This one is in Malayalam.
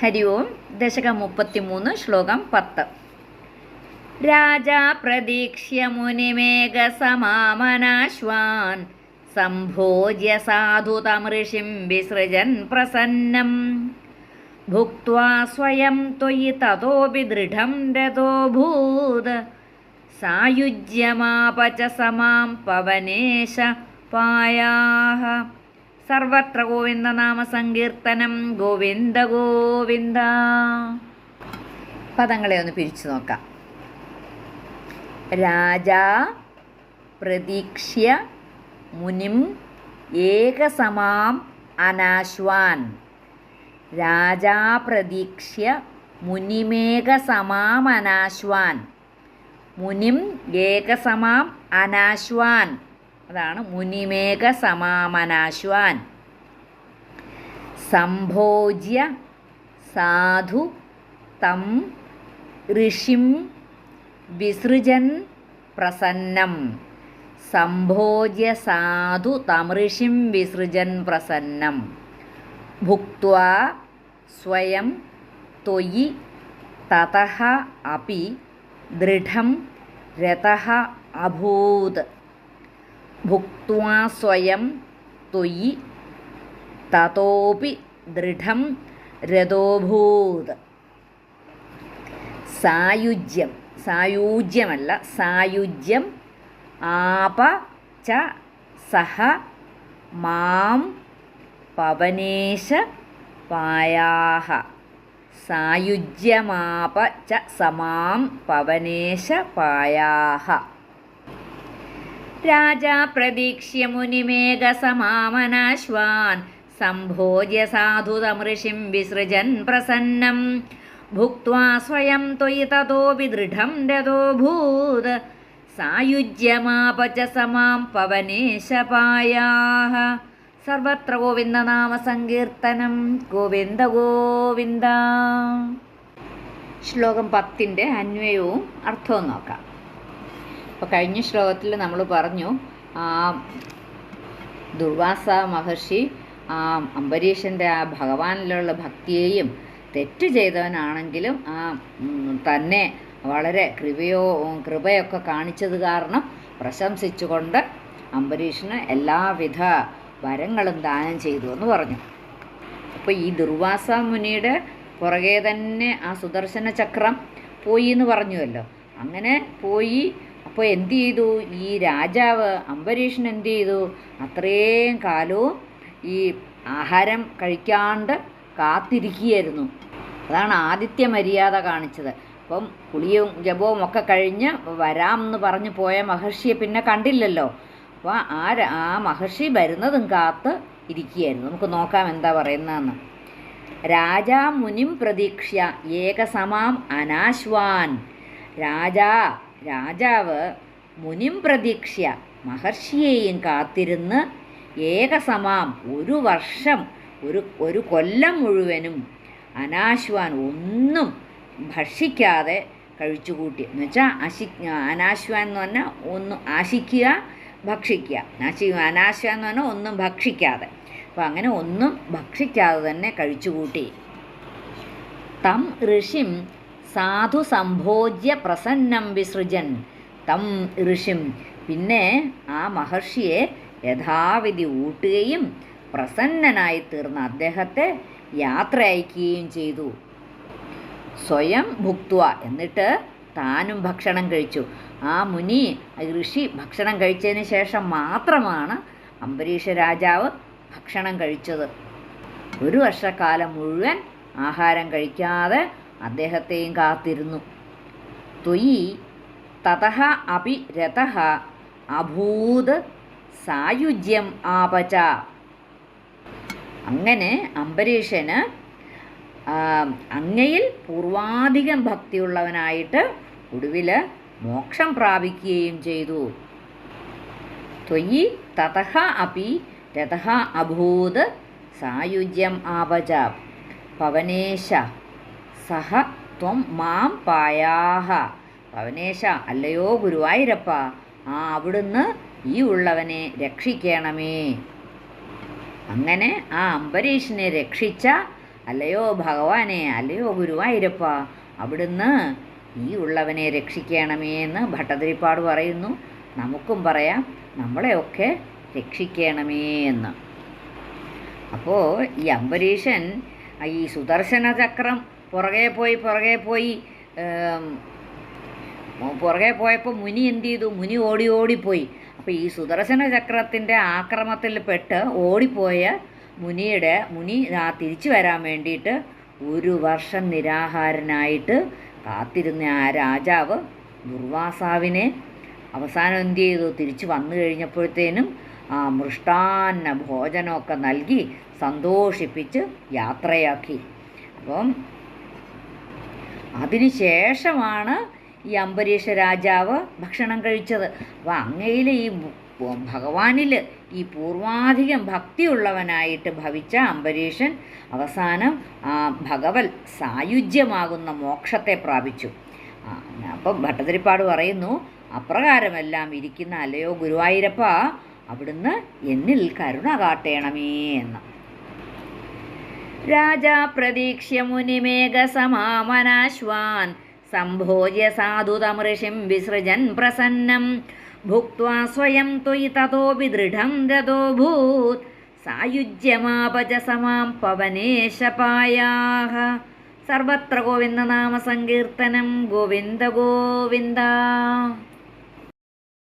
ഹരി ഓം ദശകം മുപ്പത്തിമൂന്ന് ശ്ലോകം പത്ത്. രാജാ പ്രതീക്ഷ്യ മുനിമേഘസമാമനാശ്വാൻ സംഭോജ്യ സാധു തമൃഷിം വിസൃജൻ പ്രസന്നം. ഭുക്വാ സ്വയം ത്വയി തതോപി ദൃഢം രഥോഭൂത് സായുജ്യമാപച സമാം പവനേശ പായാഹ. സർവത്ര ഗോവിന്ദ നാമ സങ്കീർത്തനം ഗോവിന്ദ ഗോവിന്ദ. പദങ്ങളെ ഒന്ന് പിരിച്ചു നോക്കാം. രാജാ പ്രതീക്ഷ്യ മുനിം ഏകസമാം അനാശ്വാൻ. രാജാ പ്രതീക്ഷ്യ മുനിമേകസമാം അനാശ്വാൻ. മുനിം ഏകസമാം അനാശ്വാൻ. അതാണ് മുനിമേഘ സമാമനാശ്വാൻ. സംഭോജ്യ സാധു തം ഋഷിം വിസൃജൻ പ്രസന്നം. സംഭോജ്യ സാധു തമൃഷിം വിസൃജൻ പ്രസന്നം. ഭുക്വ സ്വയം ത്വയി തതഃ അപി ദൃഢം രഥഃ അഭൂത്. ഭുക്വാ സ്വയം ത്വയി തതോപി ദൃഢം രഥോഭൂത് സായുജ്യം സായുജ്യമല്ല സായുജ്യം ആപ ച സഹ മാം പവനേശ പായാഹ സായുജ്യമാപ ച സമാം പവനേശ പായാഹ രാജാ പ്രതീക്ഷ്യ മുനിമേഘസമാമനാശ്വാൻ സംഭോജ്യ സാധുതമൃഷിം വിസൃജൻ പ്രസന്നം. ഭുക്വാ സ്വയം ത്വയി തതോപി ദൃഢം രഥോഭൂത് സായുജ്യമാപച സമാം പവനേശപായാഹ സർവത്ര ഗോവിന്ദനാമ സങ്കീർത്തനം. ഗോവിന്ദ ഗോവിന്ദ. ശ്ലോകം പത്തിന്റെ അന്വയവും അർത്ഥവും നോക്കാം. അപ്പോൾ കഴിഞ്ഞ ശ്ലോകത്തിൽ നമ്മൾ പറഞ്ഞു ആ ദുർവാസ മഹർഷി ആ അംബരീഷന്റെ ആ ഭഗവാനിലുള്ള ഭക്തിയെയും തെറ്റ് ചെയ്തവനാണെങ്കിലും ആ തന്നെ വളരെ കൃപയോ കൃപയൊക്കെ കാണിച്ചത് കാരണം പ്രശംസിച്ചുകൊണ്ട് അംബരീഷിന് എല്ലാവിധ വരങ്ങളും ദാനം ചെയ്തു എന്ന് പറഞ്ഞു. അപ്പോൾ ഈ ദുർവാസ മുനിയുടെ പുറകെ തന്നെ ആ സുദർശന ചക്രം പോയി എന്ന് പറഞ്ഞുവല്ലോ. അങ്ങനെ പോയി അപ്പോൾ എന്ത് ചെയ്തു? ഈ രാജാവ് അംബരീഷൻ എന്ത് ചെയ്തു? അത്രയും കാലവും ഈ ആഹാരം കഴിക്കാണ്ട് കാത്തിരിക്കുകയായിരുന്നു. അതാണ് ആദിത്യ മര്യാദ കാണിച്ചത്. അപ്പം കുളിയും ജപവും ഒക്കെ കഴിഞ്ഞ് വരാം എന്ന് പറഞ്ഞ് പോയ മഹർഷിയെ പിന്നെ കണ്ടില്ലല്ലോ. അപ്പോൾ ആ ആ മഹർഷി വരുന്നതും കാത്ത് ഇരിക്കുകയായിരുന്നു. നമുക്ക് നോക്കാം എന്താ പറയുന്നതെന്ന്. രാജാ മുനിം പ്രതീക്ഷ്യ ഏകസമാം അനാശ്വാൻ. രാജാ രാജാവ് മുനിം പ്രതീക്ഷ്യ മഹർഷിയെയും കാത്തിരുന്ന് ഏകസമാം ഒരു വർഷം ഒരു ഒരു കൊല്ലം മുഴുവനും അനാശ്വാൻ ഒന്നും ഭക്ഷിക്കാതെ കഴിച്ചുകൂട്ടി. എന്ന് വെച്ചാൽ അശി അനാശ്വാൻ എന്ന് പറഞ്ഞാൽ ഒന്ന് ആശിക്കുക ഭക്ഷിക്കുക. അശി അനാശ്വാൻ എന്ന് പറഞ്ഞാൽ ഒന്നും ഭക്ഷിക്കാതെ. അപ്പോൾ അങ്ങനെ ഒന്നും ഭക്ഷിക്കാതെ തന്നെ കഴിച്ചുകൂട്ടി. തം ഋഷിം സാധു സംഭോജ്യ പ്രസന്നം വിസൃജൻ തം ഋഷിം. പിന്നെ ആ മഹർഷിയെ യഥാവിധി ഊട്ടുകയും പ്രസന്നനായി തീർന്ന അദ്ദേഹത്തെ യാത്ര അയക്കുകയും ചെയ്തു. സ്വയം ഭുക്തുവ എന്നിട്ട് താനും ഭക്ഷണം കഴിച്ചു. ആ മുനി ഋഷി ഭക്ഷണം കഴിച്ചതിന് ശേഷം മാത്രമാണ് അംബരീഷ രാജാവ് ഭക്ഷണം കഴിച്ചത്. ഒരു വർഷക്കാലം മുഴുവൻ ആഹാരം കഴിക്കാതെ അദ്ദേഹത്തെയും കാത്തിരുന്നു. ത്വയി തതഹ അപി രഥ അഭൂത് സായുജ്യം ആപച. അങ്ങനെ അംബരീഷന് അങ്ങയിൽ പൂർവാധികം ഭക്തിയുള്ളവനായിട്ട് ഒടുവിൽ മോക്ഷം പ്രാപിക്കുകയും ചെയ്തു. ത്വയി തതഹ അപി രഥ അഭൂത് സായുജ്യം ആപച. പവനേശ സഹ ത്വം മാം പായാഹ. പവനേശ അല്ലയോ ഗുരുവായൂരപ്പ ആ അവിടുന്ന് ഈ ഉള്ളവനെ രക്ഷിക്കണമേ. അങ്ങനെ ആ അംബരീഷിനെ രക്ഷിച്ച അല്ലയോ ഭഗവാനെ അല്ലയോ ഗുരുവായൂരപ്പ അവിടുന്ന് ഈ ഉള്ളവനെ രക്ഷിക്കണമേ എന്ന് ഭട്ടതിരിപ്പാട് പറയുന്നു. നമുക്കും പറയാം നമ്മളെയൊക്കെ രക്ഷിക്കണമേ എന്ന്. അപ്പോൾ ഈ അംബരീഷൻ ഈ സുദർശന ചക്രം പുറകെ പോയി പുറകെ പോയി പുറകെ പോയപ്പോൾ മുനി എന്ത് ചെയ്തു? മുനി ഓടി ഓടിപ്പോയി അപ്പോൾ ഈ സുദർശന ചക്രത്തിന്റെ ആക്രമത്തിൽ പെട്ട് ഓടിപ്പോയ മുനിയുടെ മുനി ആ തിരിച്ചു വരാൻ വേണ്ടിയിട്ട് ഒരു വർഷം നിരാഹാരനായിട്ട് കാത്തിരുന്ന ആ രാജാവ് ദുർവാസാവിനെ അവസാനം എന്ത് ചെയ്തു? തിരിച്ചു വന്നു കഴിഞ്ഞപ്പോഴത്തേനും ആ മൃഷ്ടാന്ന ഭോജനമൊക്കെ നൽകി സന്തോഷിപ്പിച്ച് യാത്രയാക്കി. അപ്പം അതിനുശേഷമാണ് ഈ അംബരീഷ രാജാവ് ഭക്ഷണം കഴിച്ചത്. അപ്പം അങ്ങയിൽ ഈ ഭഗവാനിൽ ഈ പൂർവാധികം ഭക്തിയുള്ളവനായിട്ട് ഭവിച്ച അംബരീഷൻ അവസാനം ആ ഭഗവൽ സായുജ്യമാകുന്ന മോക്ഷത്തെ പ്രാപിച്ചു. അപ്പം ഭട്ടതിരിപ്പാട് പറയുന്നു അപ്രകാരമെല്ലാം ഇരിക്കുന്ന അല്ലയോ ഗുരുവായൂരപ്പ അവിടുന്ന് എന്നിൽ കരുണ കാട്ടേണമേ എന്ന്. राजा प्रतीक्ष्य मुनिमेघसमामनाश्वान् सम्भोज्य साधुतमृषिं विसृजन् प्रसन्नं। भुक्त्वा स्वयं त्वयि ततोऽपि दृढं ददोऽभूत् सायुज्यमापज समां मां पवनेशपायाः सर्वत्र गोविन्दनामसङ्कीर्तनं गोविन्द गोविन्द।